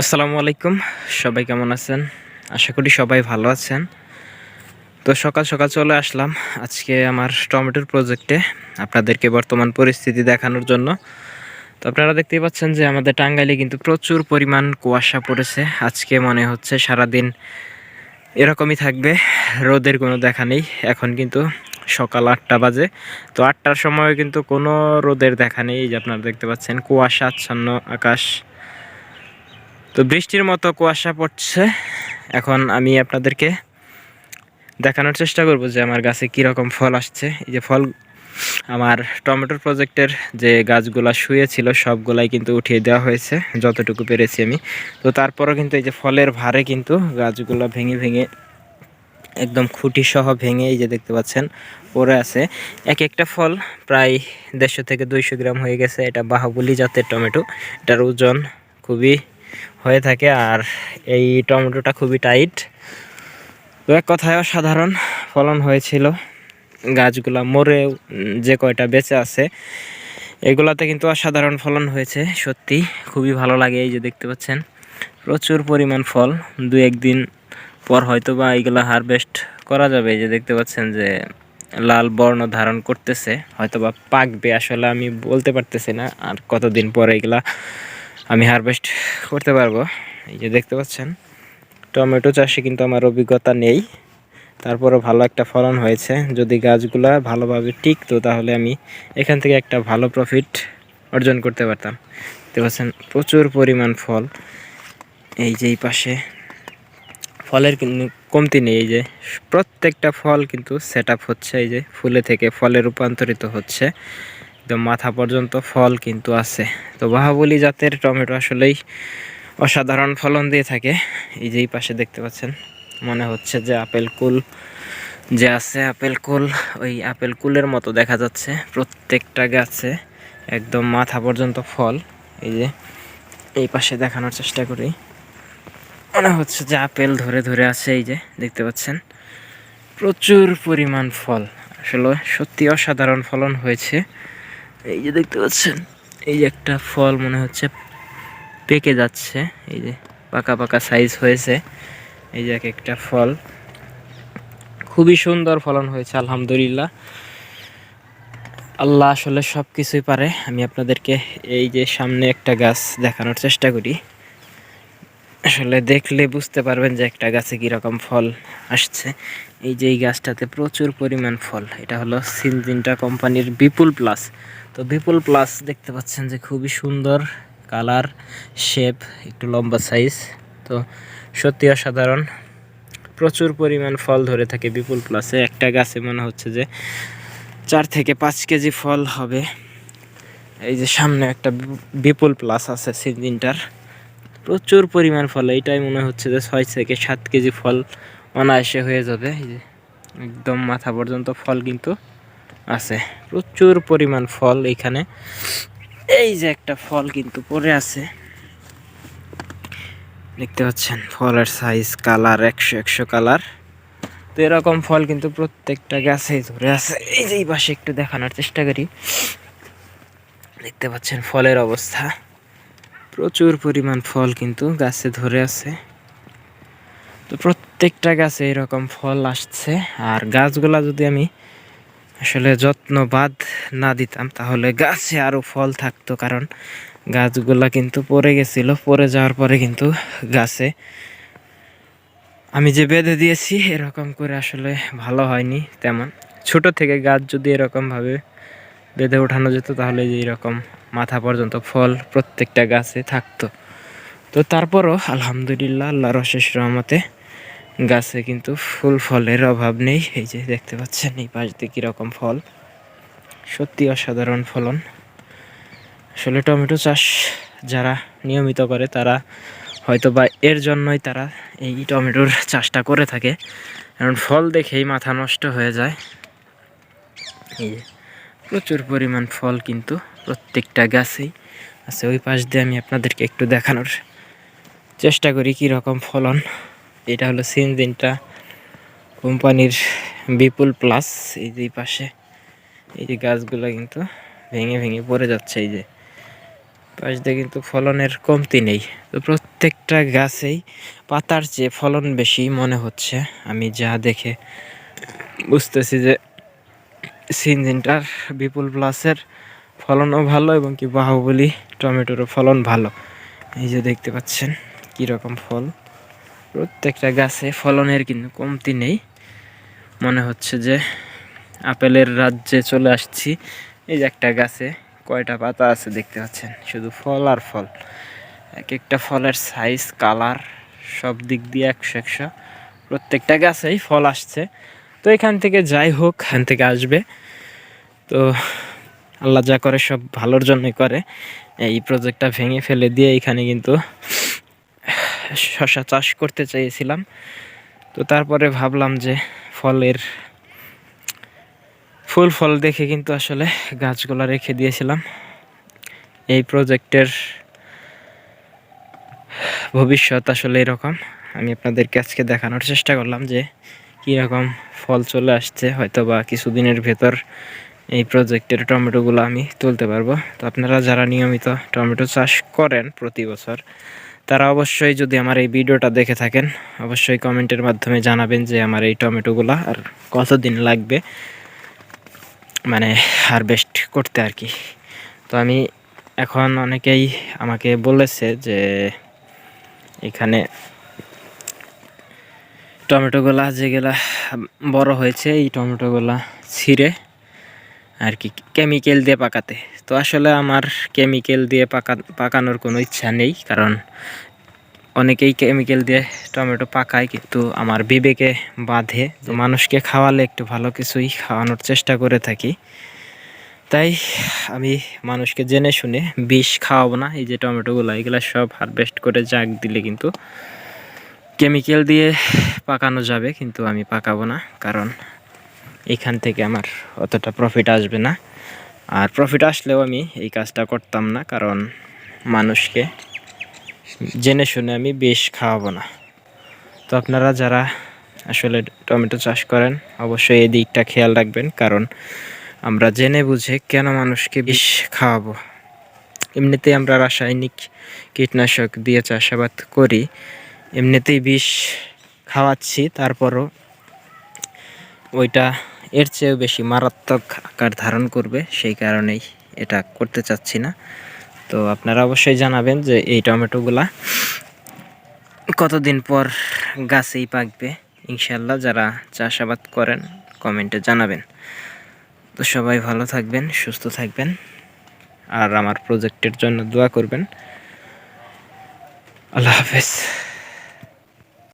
আসসালামু আলাইকুম। সবাই কেমন আছেন? আশা করি সবাই ভালো আছেন। তো সকাল সকাল চলে আসলাম আজকে আমার টমেটোর প্রজেক্টে আপনাদেরকে বর্তমান পরিস্থিতি দেখানোর জন্য। তো আপনারা দেখতেই পাচ্ছেন যে আমাদের টাঙ্গাইলে কিন্তু প্রচুর পরিমাণ কুয়াশা পড়েছে। আজকে মনে হচ্ছে সারাদিন এরকমই থাকবে, রোদের কোনো দেখা নেই। এখন কিন্তু সকাল আটটা বাজে। তো আটটার সময় কিন্তু কোনো রোদের দেখা নেই। যে আপনারা দেখতে পাচ্ছেন কুয়াশা আচ্ছন্ন আকাশ। তো বৃষ্টির মতো কুয়াশা পড়ছে। এখন আমি আপনাদেরকে দেখানোর চেষ্টা করব যে আমার গাছে কীরকম ফল আসছে। এই যে ফল, আমার টমেটোর প্রজেক্টের যে গাছগুলা শুয়েছিল, সবগুলাই কিন্তু উঠিয়ে দেওয়া হয়েছে, যতটুকু পেরেছি আমি। তো তারপরও কিন্তু এই যে ফলের ভারে কিন্তু গাছগুলো ভেঙে ভেঙে একদম খুঁটি সহ ভেঙে এই যে দেখতে পাচ্ছেন, পড়ে আছে। এক একটা ফল প্রায় দেড়শো থেকে দুইশো গ্রাম হয়ে গেছে। এটা বাহুবলি জাতের টমেটো। এটার ওজন খুবই হয়ে থাকে আর এই টমেটোটা খুবই টাইট। তো এক কথায় অসাধারণ ফলন হয়েছিল। গাছগুলা মরে যে কয়টা বেঁচে আছে, এগুলাতে কিন্তু অসাধারণ ফলন হয়েছে, সত্যি। খুবই ভালো লাগে এই যে দেখতে পাচ্ছেন। প্রচুর পরিমাণ ফল, দু একদিন পর হয়তো বা এইগুলা হারভেস্ট করা যাবে। এই যে দেখতে পাচ্ছেন যে লাল বর্ণ ধারণ করতেছে হয়তো বা পাকবে আসলে আমি বলতে পারতেছি না আর কতদিন পরে এগুলা আমি হারভেস্ট করতে পারব। এই যে দেখতে পাচ্ছেন, টমেটো চাষে কিন্তু আমার অভিজ্ঞতা নেই। তারপরও ভালো একটা ফলন হয়েছে। যদি গাছগুলা ভালোভাবে টিকতো তাহলে আমি এখান থেকে একটা ভালো প্রফিট অর্জন করতে পারতাম। দেখতে পাচ্ছেন, প্রচুর পরিমাণ ফল। এই যে এই পাশে ফলের কমতি নেই। এই যে প্রত্যেকটা ফল কিন্তু সেট হচ্ছে। এই যে ফুলে থেকে ফলে রূপান্তরিত হচ্ছে। একদম মাথা পর্যন্ত ফল কিন্তু আছে। তো বাহাবলি জাতের টমেটো আসলেই অসাধারণ ফলন দিয়ে থাকে। এই যে এই পাশে দেখতে পাচ্ছেন, মনে হচ্ছে যে আপেল কুল যে আছে, আপেল কুল, ওই আপেল কুলের মতো দেখা যাচ্ছে প্রত্যেকটা গাছে, একদম মাথা পর্যন্ত ফল। এই যে এই পাশে দেখানোর চেষ্টা করি। মনে হচ্ছে যে আপেল ধরে ধরে আছে, এই যে দেখতে পাচ্ছেন। প্রচুর পরিমাণ ফল। আসলে সত্যি অসাধারণ ফলন হয়েছে। এই যে দেখতে পাচ্ছেন, এই যে একটা ফল মনে হচ্ছে পেকে যাচ্ছে, এই যে পাকা পাকা সাইজ হয়েছে, এই যে এক একটা ফল। খুবই সুন্দর ফলন হয়েছে, আলহামদুলিল্লাহ। আল্লাহ আসলে সব কিছুই পারে। আমি আপনাদেরকে এই যে সামনে একটা গাছ দেখানোর চেষ্টা করি। আসলে দেখলে বুঝতে পারবেন যে একটা গাছে কীরকম ফল আসছে। এই যে এই গাছটাতে প্রচুর পরিমাণ ফল। এটা হলো সিনজিনটা কোম্পানির বিপুল প্লাস। তো বিপুল প্লাস দেখতে পাচ্ছেন যে খুবই সুন্দর কালার, শেপ, একটু লম্বা সাইজ। তো সত্যি অসাধারণ। প্রচুর পরিমাণ ফল ধরে থাকে বিপুল প্লাসে। একটা গাছে মনে হচ্ছে যে চার থেকে পাঁচ কেজি ফল হবে। এই যে সামনে একটা বিপুল প্লাস আছে সিজিনটার প্রচুর পরিমাণ ফল, এইটাই মনে হচ্ছে যে ছয় থেকে সাত কেজি ফল অনায়াসে হয়ে যাবে। একদম মাথা পর্যন্ত ফল কিন্তু আছে, প্রচুর পরিমাণ ফল এখানে। এই যে একটা ফল কিন্তু পড়ে আছে। দেখতে পাচ্ছেন, ফলের সাইজ কালার একশো একশো কালার তো এরকম ফল কিন্তু প্রত্যেকটা গাছেই ধরে আছে। এই যে এই পাশে একটু দেখানোর চেষ্টা করি। দেখতে পাচ্ছেন ফলের অবস্থা। প্রচুর পরিমাণ ফল কিন্তু গাছে ধরে আছে। তো প্রত্যেকটা গাছে এরকম ফল আসছে। আর গাছগুলা যদি আমি আসলে যত্নবাদ না দিতাম, তাহলে গাছে আরও ফল থাকতো। কারণ গাছগুলা কিন্তু পড়ে গেছিল। পড়ে যাওয়ার পরে কিন্তু গাছে আমি যে বেঁধে দিয়েছি, এরকম করে আসলে ভালো হয়নি তেমন। ছোট থেকে গাছ যদি এরকমভাবে বেঁধে ওঠানো যেত, তাহলে যে এরকম মাথা পর্যন্ত ফল প্রত্যেকটা গাছে থাকতো। তো তারপরও আলহামদুলিল্লাহ, আল্লাহর অশেষ রহমতে গাছে কিন্তু ফুল ফলের অভাব নেই। এই যে দেখতে পাচ্ছেন, এই পাশ দিয়ে কীরকম ফল। সত্যি অসাধারণ ফলন। আসলে টমেটো চাষ যারা নিয়মিত করে, তারা হয়তো বা এর জন্যই তারা এই টমেটোর চাষটা করে থাকে। কারণ ফল দেখেই মাথা নষ্ট হয়ে যায়। এই যে। প্রচুর পরিমাণ ফল কিন্তু প্রত্যেকটা গাছেই আছে। ওই পাশ দিয়ে আমি আপনাদেরকে একটু দেখানোর চেষ্টা করি কীরকম ফলন। এটা হলো সিনজিনটা কোম্পানির বিপুল প্লাস। এই যে পাশে এই যে গাছগুলো কিন্তু ভেঙে ভেঙে পড়ে যাচ্ছে এই যে। পাশ দিয়ে কিন্তু ফলনের কমতি নেই। তো প্রত্যেকটা গাছেই পাতার চেয়ে ফলন বেশি মনে হচ্ছে। আমি যা দেখে বুঝতেছি যে সিনজিনটার বিপুল প্লাসের ফলনও ভালো এবং কি বাহুবলী টমেটোরও ফলন ভালো। এই যে দেখতে পাচ্ছেন কীরকম ফল। প্রত্যেকটা গাছে ফলনের কিন্তু কমতি নেই। মনে হচ্ছে যে আপেলের রাজ্যে চলে আসছি। এই যে একটা গাছে কয়টা পাতা আছে দেখতে পাচ্ছেন? শুধু ফল আর ফল। এক একটা ফলের সাইজ কালার সব দিক দিয়ে একশো একশো। প্রত্যেকটা গাছেই ফল আসছে। তো এখান থেকে যাই হোক, এখান থেকে আসবে। তো আল্লাহ যা করে সব ভালোর জন্যই করে। এই প্রজেক্টটা ভেঙে ফেলে দিয়ে এখানে কিন্তু শশা চাষ করতে চেয়েছিলাম। তো তারপরে ভাবলাম যে ফলের, ফুল ফল দেখে কিন্তু আসলে গাছগুলো রেখে দিয়েছিলাম। এই প্রজেক্টের ভবিষ্যৎ আসলে এরকম। আমি আপনাদেরকে আজকে দেখানোর চেষ্টা করলাম যে কীরকম ফল চলে আসছে হয়তো বা কিছুদিনের ভেতর এই প্রজেক্টের টমেটোগুলো আমি তুলতে পারব। তো আপনারা যারা নিয়মিত টমেটো চাষ করেন প্রতি বছর, তারা অবশ্যই যদি আমার এই ভিডিওটা দেখে থাকেন, অবশ্যই কমেন্টের মাধ্যমে জানাবেন যে আমার এই টমেটোগুলো আর কতদিন লাগবে মানে হারভেস্ট করতে আর কি। তো আমি এখন অনেকেই আমাকে বলেছে যে এখানে টমেটোগুলা যেগুলা বড় হয়েছে, এই টমেটোগুলা ছিঁড়ে আর কি কেমিক্যাল দিয়ে পাকাতে। তো আসলে আমার কেমিক্যাল দিয়ে পাকা, পাকানোর কোনো ইচ্ছা নেই, কারণ অনেকেই কেমিক্যাল দিয়ে টমেটো পাকায়, কিন্তু আমার বিবেকে বাঁধে। তো মানুষকে খাওয়ালে একটু ভালো কিছুই খাওয়ানোর চেষ্টা করে থাকি। তাই আমি মানুষকে জেনে শুনে বিষ খাওয়াবো না, এই যে টমেটোগুলো, এগুলো সব হারভেস্ট করে জাগ দিলে কিন্তু কেমিক্যাল দিয়ে পাকানো যাবে, কিন্তু আমি পাকাবো না, কারণ এখান থেকে আমার অতটা প্রফিট আসবে না। আর প্রফিট আসলেও আমি এই কাজটা করতাম না, কারণ মানুষকে জেনে শুনে আমি বেশ খাওয়াবো না। তো আপনারা যারা আসলে টমেটো চাষ করেন, অবশ্যই এই দিকটা খেয়াল রাখবেন, কারণ আমরা জেনে বুঝে কেন মানুষকে বিষ খাওয়াবো। এমনিতেই আমরা রাসায়নিক কীটনাশক দিয়ে চাষাবাদ করি, এমনিতেই বিষ খাওয়াচ্ছি, তারপরও ওইটা এর চেয়েও বেশি মারাত্মক আকার ধারণ করবে, সেই কারণেই এটা করতে চাচ্ছি না। তো আপনারা অবশ্যই জানাবেন যে এই টমেটোগুলা কতদিন পর গাছেই পাকবে ইনশাল্লাহ যারা চাষাবাদ করেন কমেন্টে জানাবেন। তো সবাই ভালো থাকবেন, সুস্থ থাকবেন, আর আমার প্রজেক্টের জন্য দোয়া করবেন। আল্লাহ হাফেজ।